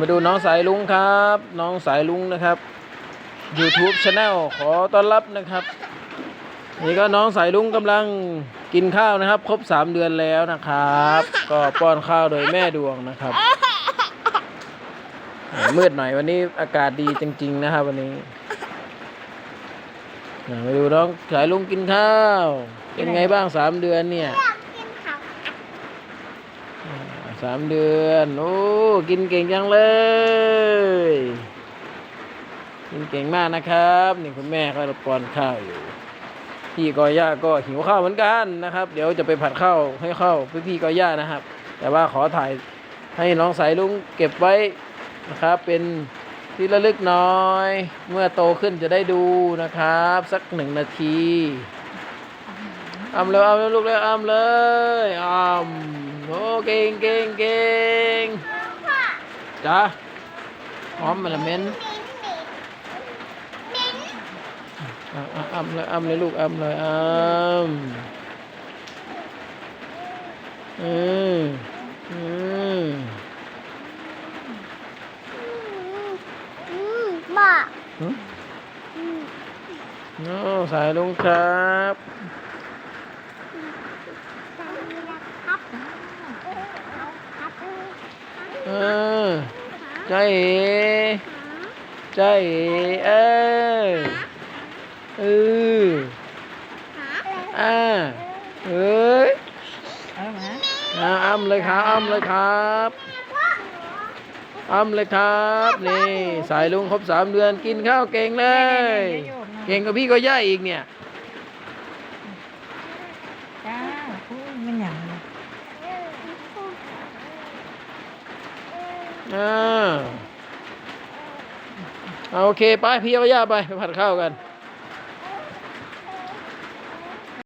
มาดูน้องสายลุงครับ น้องสายลุงนะครับ YouTube Channel ขอต้อนรับนะครับ นี่ก็น้องสายลุงกำลังกินข้าวนะครับ ครบสามเดือนแล้วนะครับ ก็ป้อนข้าวโดยแม่ดวงนะครับมืดหน่อยวันนี้อากาศดีจริง ๆ นะครับ วันนี้มาดูน้องสายลุงกินข้าว เป็นไงบ้างสามเดือนเนี่ย อยากกินข้าว สามเดือน โอ้ กินเก่งจังเลย กินเก่งมากนะครับ นี่คุณแม่ก็ป้อนข้าวอยู่ พี่กอย่าก็หิวข้าวเหมือนกันนะครับ เดี๋ยวจะไปผัดข้าวให้ข้าวพี่พี่กอย่านะครับ แต่ว่าขอถ่ายให้น้องสายลุงเก็บไว้นะครับ เป็นที่ระลึกน้อย เมื่อโตขึ้นจะได้ดูนะครับ สักหนึ่งนาทีอ้ำเลยอ้ำเลยลูกเลยอ้ำเลยอ้ำโอ้ เก่งเก่งเก่งจ้าหอมมันละเหม็นเหม็นเหม็นอะอะอ้ำเลยอ้ำเลยลูกอ้ำเลยอ้ำอืมอือืมาอืมโอ้สายลุงครับ ใจนะครับเอาครับ เออใจเอ๋ใจเอ๋เออเออาอ่าเอ้ยอามาอ่าเลยครับอ้ำเลยครับอ้ำเลยครับนี่สายลุงครบสามเดือนกินข้าวเก่งเลย เก่งกว่าพี่ก็ย่าอีกเนี่ยจ้าพูดมันหยังเนี่ย อ่าเอาโอเค ไปพี่เอาย่าไป ไปผัดข้าวกัน